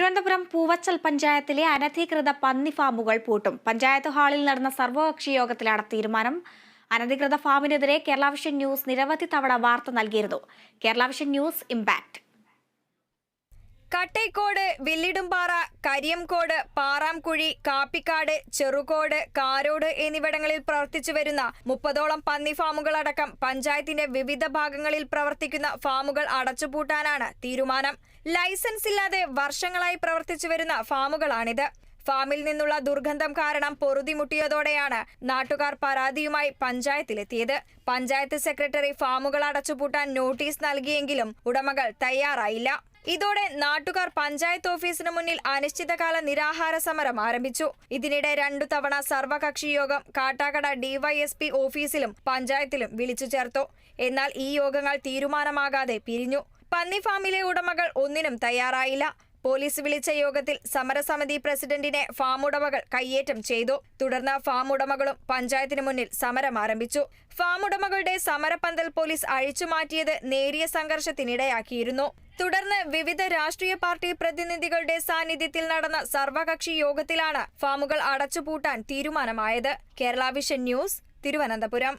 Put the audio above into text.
തിരുവനന്തപുരം പൂവച്ചൽ പഞ്ചായത്തിലെ അനധികൃത പന്നി ഫാമുകൾ പൂട്ടും. പഞ്ചായത്ത് ഹാളിൽ നടന്ന സർവകക്ഷി യോഗത്തിലാണ് തീരുമാനം. അനധികൃത ഫാമിനെതിരെ കേരള വിഷൻ ന്യൂസ് നിരവധി തവണ വാർത്ത നൽകിയിരുന്നു. Kerala vision news impact Kattaikode Villidumpara Kariyamkode Paramkuzhi Kappikkad Cherukode Karode എന്നിവിടങ്ങളിൽ പ്രവർത്തിച്ചു വരുന്ന മുപ്പതോളം പന്നി ഫാമുകളടക്കം പഞ്ചായത്തിന്റെ വിവിധ ഭാഗങ്ങളിൽ പ്രവർത്തിക്കുന്ന ഫാമുകൾ അടച്ചുപൂട്ടാനാണ് തീരുമാനം. ലൈസൻസ് ഇല്ലാതെ വർഷങ്ങളായി പ്രവർത്തിച്ചു വരുന്ന ഫാമുകളാണിത്. ഫാമിൽ നിന്നുള്ള ദുർഗന്ധം കാരണം പൊറുതിമുട്ടിയതോടെയാണ് നാട്ടുകാർ പരാതിയുമായി പഞ്ചായത്തിലെത്തിയത്. പഞ്ചായത്ത് സെക്രട്ടറി ഫാമുകൾ അടച്ചുപൂട്ടാൻ നോട്ടീസ് നൽകിയെങ്കിലും ഉടമകൾ തയ്യാറായില്ല. ഇതോടെ നാട്ടുകാർ പഞ്ചായത്ത് ഓഫീസിന് മുന്നിൽ അനിശ്ചിതകാല നിരാഹാര സമരം ആരംഭിച്ചു. ഇതിനിടെ രണ്ടു തവണ സർവകക്ഷി യോഗം കാട്ടാക്കട ഡിവൈഎസ്പി ഓഫീസിലും പഞ്ചായത്തിലും വിളിച്ചു ചേർത്തു. എന്നാൽ ഈ യോഗങ്ങൾ തീരുമാനമാകാതെ പിരിഞ്ഞു. പന്നി ഫാമിലെ ഉടമകൾ ഒന്നിനും തയ്യാറായില്ല. പോലീസ് വിളിച്ച യോഗത്തിൽ സമരസമിതി പ്രസിഡന്റിനെ ഫാം ഉടമകൾ കയ്യേറ്റം ചെയ്തു. തുടർന്ന് ഫാം ഉടമകളും പഞ്ചായത്തിന് മുന്നിൽ സമരം ആരംഭിച്ചു. ഫാം ഉടമകളുടെ സമരപന്തൽ പോലീസ് അഴിച്ചുമാറ്റിയത് നേരിയ സംഘർഷത്തിനിടയാക്കിയിരുന്നു. തുടർന്ന് വിവിധ രാഷ്ട്രീയ പാർട്ടി പ്രതിനിധികളുടെ സാന്നിധ്യത്തിൽ നടന്ന സർവകക്ഷി യോഗത്തിലാണ് ഫാമുകൾ അടച്ചുപൂട്ടാൻ തീരുമാനമായത്. Kerala vision news Thiruvananthapuram.